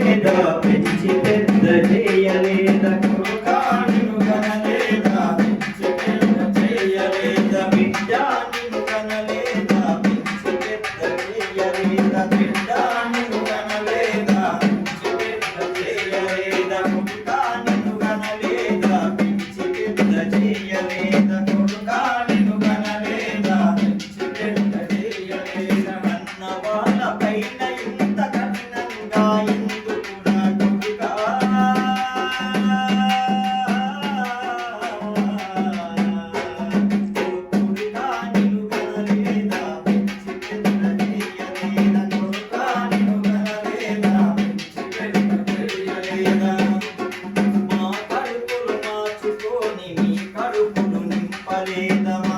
లేదా పెంచి పెద్ద చేయలేదు in the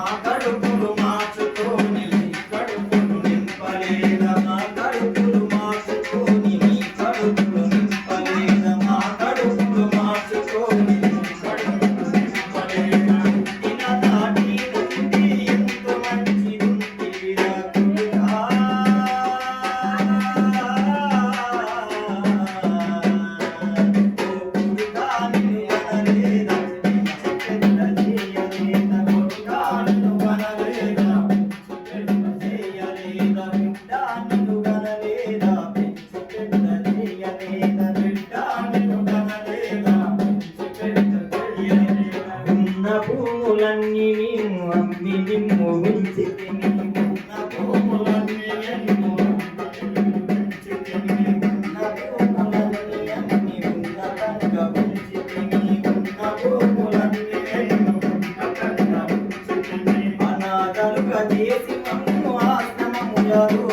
కోపులన్నీ నేను అమ్మి నిమ్ము ఉంచితిని నా కోపులన్నీ ఎన్ను ఉంచితిని నా కోపులన్నీ అన్ని ఉన్నతంగా చేసి మమ్ము ఆశ్రమము